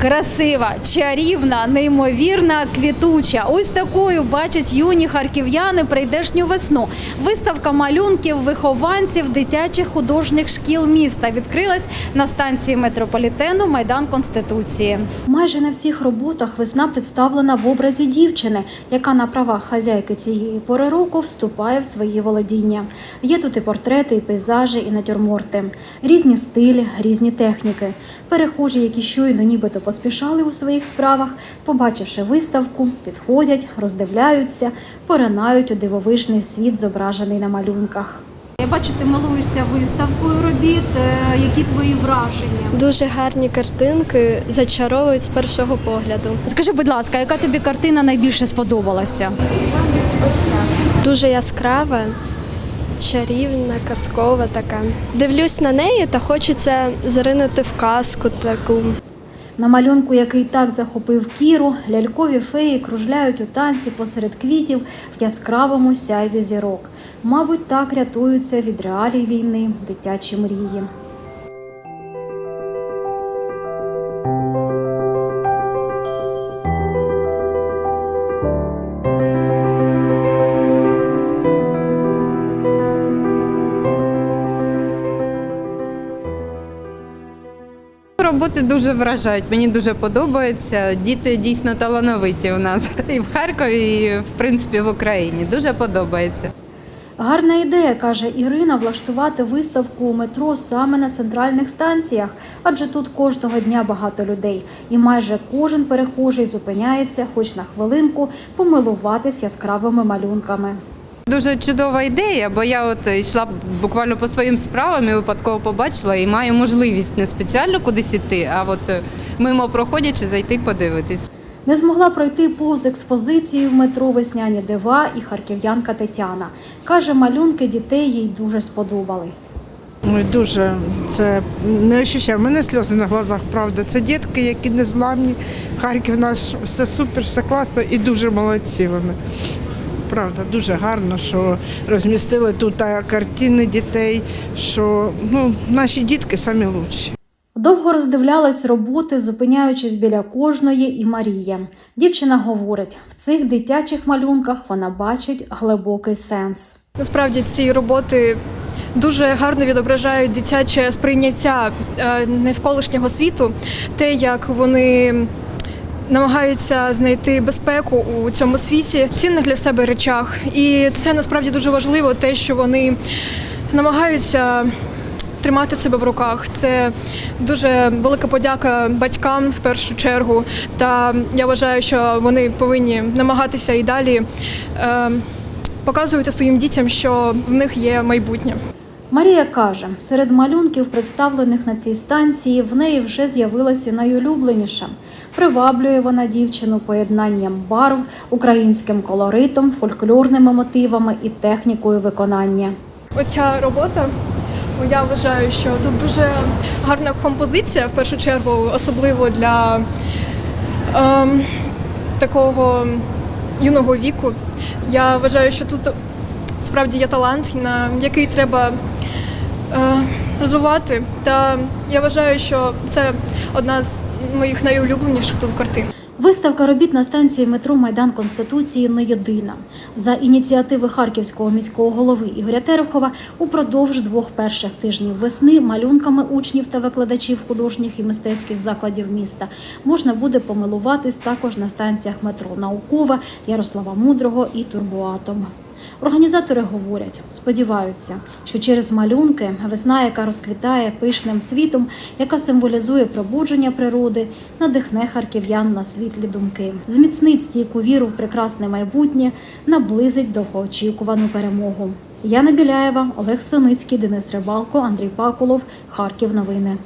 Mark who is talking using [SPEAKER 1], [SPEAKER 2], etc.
[SPEAKER 1] Красива, чарівна, неймовірна, квітуча. Ось такою бачать юні харків'яни прийдешню весну. Виставка малюнків вихованців дитячих художніх шкіл міста відкрилась на станції метрополітену Майдан Конституції. Майже на всіх роботах весна представлена в образі дівчини, яка на правах хазяйки цієї пори року вступає в свої володіння. Є тут і портрети, і пейзажі, і натюрморти, різні стилі, різні техніки. Перехожі, які щойно нібито поспішали у своїх справах, побачивши виставку, підходять, роздивляються, поринають у дивовижний світ, зображений на малюнках. Я бачу, ти малуєшся виставкою робіт. Е, Які твої враження?
[SPEAKER 2] Дуже гарні картинки зачаровують з першого погляду.
[SPEAKER 1] Скажи, будь ласка, яка тобі картина найбільше сподобалася?
[SPEAKER 2] Дуже яскрава, чарівна, казкова така. Дивлюсь на неї та хочеться заринути в казку таку.
[SPEAKER 1] На малюнку, який так захопив Кіру, лялькові феї кружляють у танці посеред квітів в яскравому сяйві зірок. Мабуть, так рятуються від реалій війни дитячі мрії.
[SPEAKER 3] Роботи дуже вражають. Мені дуже подобається. Діти дійсно талановиті у нас і в Харкові, і в принципі в Україні. Дуже подобається.
[SPEAKER 1] Гарна ідея, каже Ірина, влаштувати виставку у метро саме на центральних станціях, адже тут кожного дня багато людей, і майже кожен перехожий зупиняється, хоч на хвилинку, помилуватись яскравими малюнками.
[SPEAKER 3] Дуже чудова ідея, бо я от йшла буквально по своїм справам і випадково побачила і маю можливість не спеціально кудись іти, а от е, мимо проходячи зайти подивитись.
[SPEAKER 1] Не змогла пройти повз експозиції в метро весняні дива і харків'янка Тетяна. Каже, малюнки дітей їй дуже сподобались.
[SPEAKER 4] Ой, дуже це не ощущаю. У мене сльози на глазах, правда. Це дітки, які незламні. Харків наш все супер, все класно і дуже молодці вони. Правда, дуже гарно, що розмістили тут картини дітей, що ну, наші дітки самі лучші.
[SPEAKER 1] Довго роздивлялась роботи, зупиняючись біля кожної, і Марія. Дівчина говорить, в цих дитячих малюнках вона бачить глибокий сенс.
[SPEAKER 5] Насправді ці роботи дуже гарно відображають дитяче сприйняття е, навколишнього світу, те, як вони намагаються знайти безпеку у цьому світі, цінних для себе речах. І це насправді дуже важливо, те, що вони намагаються. Тримати себе в руках це дуже велика подяка батькам в першу чергу. Та я вважаю, що вони повинні намагатися і далі е, показувати своїм дітям, що в них є майбутнє.
[SPEAKER 1] Марія каже, серед малюнків, представлених на цій станції, в неї вже з'явилася найулюбленіша. Приваблює вона дівчину поєднанням барв, українським колоритом, фольклорними мотивами і технікою виконання.
[SPEAKER 5] Оця робота. ну, Я вважаю, що тут дуже гарна композиція, в першу чергу, особливо для ем, такого юного віку. Я вважаю, що тут справді є талант, на який треба е, розвивати. Та я вважаю, що це одна з моїх найулюбленіших тут картин.
[SPEAKER 1] Виставка робіт на станції метро Майдан Конституції не єдина. За ініціативи харківського міського голови Ігоря Терехова упродовж двох перших тижнів весни малюнками учнів та викладачів художніх і мистецьких закладів міста можна буде помилуватись також на станціях метро Наукова, Ярослава Мудрого і Турбоатом. Організатори говорять, сподіваються, що через малюнки весна, яка розквітає пишним цвітом, яка символізує пробудження природи, надихне харків'ян на світлі думки, зміцнить стійку віру в прекрасне майбутнє, наблизить довгоочікувану перемогу. Яна Біляєва, Олег Синицький, Денис Рибалко, Андрій Пакулов, Харків. Новини.